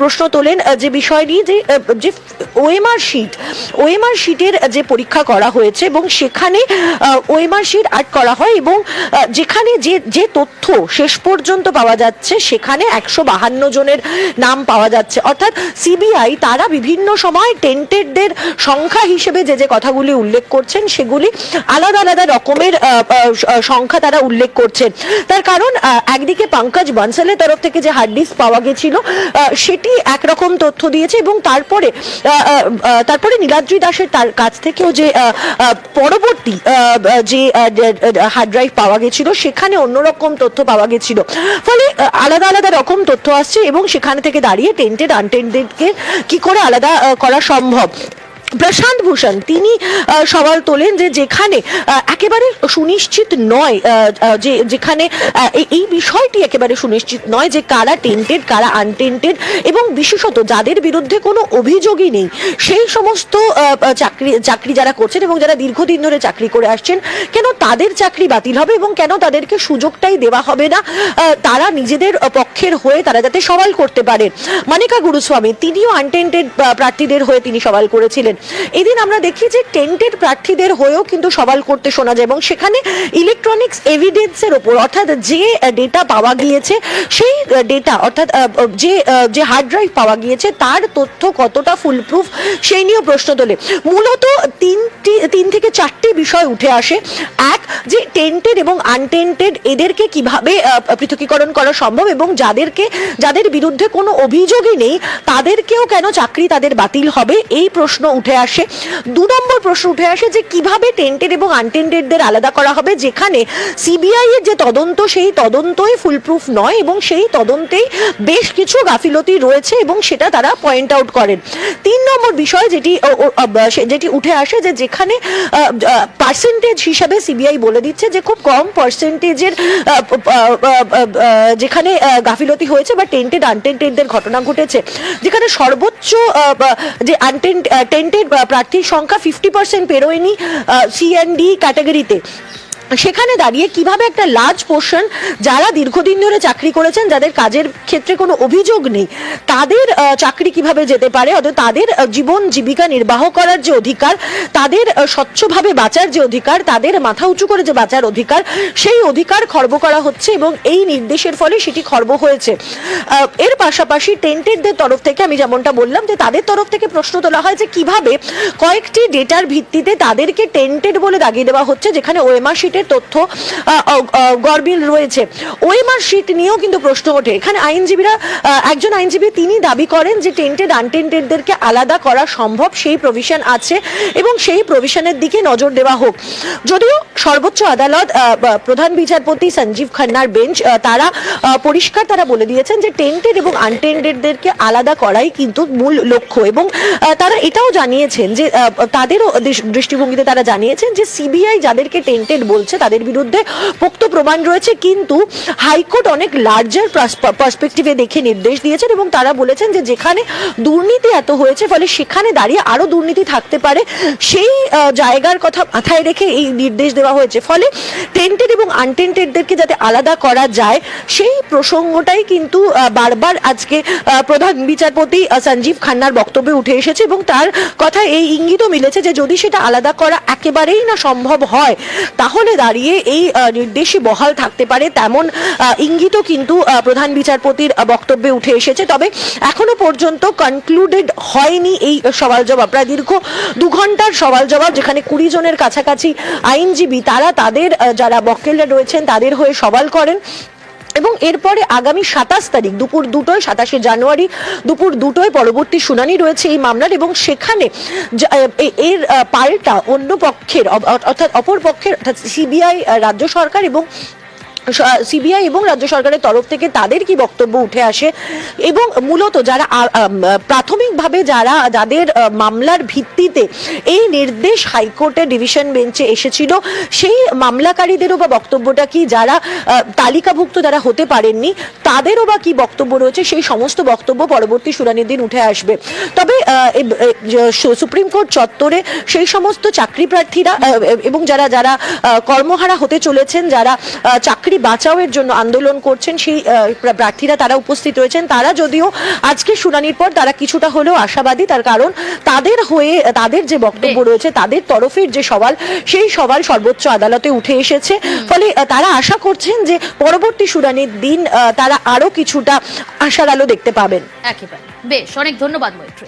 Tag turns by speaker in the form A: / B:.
A: প্রশ্ন তোলেন যে বিষয় নিয়ে যে যে ওএমআর শিট ওএমআর শিটের যে পরীক্ষা করা হয়েছে এবং সেখানে ওএমআর শিট অ্যাড করা হয় এবং যেখানে যে যে তথ্য শেষ পর্যন্ত পাওয়া যাচ্ছে, সেখানে একশো বাহান্ন জনের নাম পাওয়া যাচ্ছে। অর্থাৎ সিবিআই তারা বিভিন্ন সময় টেন্টেডদের সংখ্যা হিসেবে যে যে কথাগুলি উল্লেখ করছেন, সেগুলি আলাদা আলাদা রকমের সংখ্যা তারা উল্লেখ করছেন। তার কারণ একদিকে পঙ্কজ বানসালের তরফ থেকে যে হার্ড ডিস্ক পাওয়া গেছিল সেটি একরকম তথ্য দিয়েছে এবং তারপরে তারপরে নীলাদ্রি দাসের তার কাছ থেকেও যে পরবর্তী যে হার্ড ড্রাইভ পাওয়া গেছিল, সেখানে অন্যরকম তথ্য পাওয়া গেছিল। ফলে আলাদা আলাদা রকম তথ্য আসছে এবং সেখানে থেকে দাঁড়িয়ে টেন্টেড আনটেন্টেডকে কি করে আলাদা করা সম্ভব? প্রশান্ত ভূষণ, তিনি সওয়াল তোলেন যে যেখানে একেবারে সুনিশ্চিত নয় যে যেখানে এই- বিষয়টি একেবারে সুনিশ্চিত নয় যে কারা টেন্টেড কারা আনটেন্টেড এবং বিশেষত যাদের বিরুদ্ধে কোনো অভিযোগই নেই। সেই সমস্ত চাকরি চাকরি যারা করছেন এবং যারা দীর্ঘদিন ধরে চাকরি করে আসছেন, কেন তাদের চাকরি বাতিল হবে এবং কেন তাদেরকে সুযোগটাই দেওয়া হবে না? তারা নিজেদের পক্ষের হয়ে তারা যাতে সওয়াল করতে পারেন মানিকা গুরুস্বামী, তিনিও আনটেন্টেড প্রার্থীদের হয়ে তিনি সওয়াল করেছিলেন। এদিন আমরা দেখি যে টেন্টেড প্রার্থীদের হয়েও কিন্তু সওয়াল করতে শোনা যায় এবং সেখানে ইলেকট্রনিক্স এভিডেন্সের ওপর, অর্থাৎ যে ডেটা পাওয়া গিয়েছে, সেই ডেটা অর্থাৎ যে যে হার্ড ড্রাইভ পাওয়া গিয়েছে, তার তথ্য কতটা ফুলপ্রুফ সেই নিয়েও প্রশ্ন তোলে। মূলত তিনটি, তিন থেকে চারটি বিষয় উঠে আসে। এক, যে টেন্টেড এবং আনটেন্টেড এদেরকে কীভাবে পৃথকীকরণ করা সম্ভব এবং যাদেরকে, যাদের বিরুদ্ধে কোনো অভিযোগই নেই, তাদেরকেও কেন চাকরি তাদের বাতিল হবে? এই প্রশ্ন উঠে আসে। দু নম্বর প্রশ্ন উঠে আসে যে, কীভাবে টেন্টেড এবং আনটেন্টেডদের আলাদা করা হবে? যেখানে সিবিআই এর যে তদন্ত, সেই তদন্তই ফুলপ্রুফ নয় এবং সেই তদন্তেই বেশ কিছু গাফিলতি রয়েছে এবং সেটা তারা পয়েন্ট আউট করেন। তিন নম্বর বিষয় যেটি যেটি উঠে আসে যে, যেখানে পার্সেন্টেজ হিসাবে সিবিআই বলে দিচ্ছে যে, খুব কম পার্সেন্টেজের যেখানে গাফিলতি হয়েছে বা টেন্টেড আনটেন্টেডদের ঘটনা ঘটেছে। যেখানে সর্বোচ্চ যে আনটেন্ট টেন্টেড প্রার্থীর সংখ্যা ফিফটি পার্সেন্ট পেরোয়নি সিএনডি ক্যাটাগরিতে সেখানে দাঁড়িয়ে কীভাবে একটা লার্জ পোর্শন যারা দীর্ঘদিন ধরে চাকরি করেছেন, যাদের কাজের ক্ষেত্রে কোনো অভিযোগ নেই, তাদের চাকরি কীভাবে যেতে পারে? অথবা তাদের জীবন জীবিকা নির্বাহ করার যে অধিকার, তাদের স্বচ্ছভাবে বাঁচার যে অধিকার, তাদের মাথা উঁচু করে যে বাঁচার অধিকার, সেই অধিকার খর্ব করা হচ্ছে এবং এই নির্দেশের ফলে সেটি খর্ব হয়েছে। এর পাশাপাশি টেন্টেডদের তরফ থেকে আমি যেমনটা বললাম যে তাদের তরফ থেকে প্রশ্ন তোলা হয় যে কীভাবে কয়েকটি ডেটার ভিত্তিতে তাদেরকে টেন্টেড বলে দাগিয়ে দেওয়া হচ্ছে, যেখানে ওএমআর শিটের তথ্য গরমিল রয়েছে। ওএমআর শিট নিয়েও কিন্তু প্রশ্ন ওঠে। এখানে আইনজীবীরা একজন আইনজীবী তিনি দাবি করেন যে টেন্টেড, আনটেন্টেডদেরকে আলাদা করা সম্ভব, সেই প্রভিশন আছে এবং সেই প্রভিশনের দিকে নজর দেওয়া হোক। যদিও সর্বোচ্চ আদালত প্রধান বিচারপতি সঞ্জীব খান্নার বেঞ্চ তারা পরিষ্কার তারা বলে দিয়েছেন যে টেন্টেড এবং আনটেন্টেডদেরকে আলাদা করাই কিন্তু মূল লক্ষ্য এবং তারা এটাও জানিয়েছেন যে তাদেরও দৃষ্টিভঙ্গিতে তারা জানিয়েছেন যে সিবিআই যাদেরকে টেন্টেড বলছে তাদের বিরুদ্ধে পোক্ত প্রমাণ রয়েছে, কিন্তু হাইকোর্ট অনেক লার্জার পার্সপেক্টিভে দেখে নির্দেশ দিয়েছেন এবং তারা বলেছেন যে যেখানে দুর্নীতি এত হয়েছে, ফলে সেখানে দাঁড়িয়ে আরও দুর্নীতি থাকতে পারে, সেই জায়গার কথা মাথায় রেখে এই নির্দেশ দেওয়া হয়েছে। ফলে টেন্টেড এবং আনটেন্টেডদেরকে যাতে আলাদা করা যায়, সেই প্রসঙ্গটাই কিন্তু বারবার আজকে প্রধান বিচারপতি সঞ্জীব খান্নার বক্তব্যে উঠে এসেছে এবং তার কথা এই ইঙ্গিতও মিলেছে যে যদি সেটা আলাদা করা একেবারেই না সম্ভব হয়, তাহলে দাঁড়িয়ে এই নির্দেশই বহাল থাকতে পারে তেমন ইঙ্গিতও কিন্তু প্রধান বিচারপতির বক্তব্যে উঠে এসেছে। তবে এখনও পর্যন্ত কনক্লুডেড হয়নি এই সওয়াল জবাব। প্রায় দীর্ঘ দু ঘণ্টার সওয়াল জবাব, যেখানে কুড়ি জনের কাছাকাছি আইনজীবী, তারা তাদের যারা বকেলরা রয়েছেন, তাদের হয়ে সওয়াল করেন। এবং এরপরে আগামী সাতাশ তারিখ দুপুর দুটোয়, সাতাশে জানুয়ারি দুপুর দুটোয় পরবর্তী শুনানি রয়েছে এই মামলার এবং সেখানে এর পাল্টা অন্য পক্ষের অর্থাৎ অপর পক্ষের, অর্থাৎ সিবিআই রাজ্য সরকার এবং সিবিআই এবং রাজ্য সরকারের তরফ থেকে তাদের কি বক্তব্য উঠে আসে? এবং মূলত যারা প্রাথমিকভাবে যারা, যাদের মামলার ভিত্তিতে এই নির্দেশ হাইকোর্টের ডিভিশন বেঞ্চে এসেছিল, সেই মামলাকারীদেরও বা বক্তব্যটা কি যারা তালিকাভুক্ত যারা হতে পারেননি, তাদেরও বা কি বক্তব্য রয়েছে? সেই সমস্ত বক্তব্য পরবর্তী শুনানির দিন উঠে আসবে। তবে সুপ্রিম কোর্ট চত্বরে সেই সমস্ত চাকরি প্রার্থীরা এবং যারা যারা কর্মহারা হতে চলেছেন, যারা চাকরি বাঁচাওয়ের জন্য আন্দোলন করছেন সেই প্রার্থীরা তারা উপস্থিত রয়েছেন। তারা যদিও আজকে শুনানির পর তারা কিছুটা হলেও আশাবাদী তার কারণ তাদের হয়ে তাদের যে বক্তব্য রয়েছে তাদের তরফের যে সওয়াল সেই সওয়াল সর্বোচ্চ আদালতে উঠে এসেছে। ফলে তারা আশা করছেন যে পরবর্তী শুনানির দিন তারা আরও কিছুটা আশার আলো দেখতে পাবেন।
B: একেবারে। বেশ অনেক ধন্যবাদ মৈত্রী।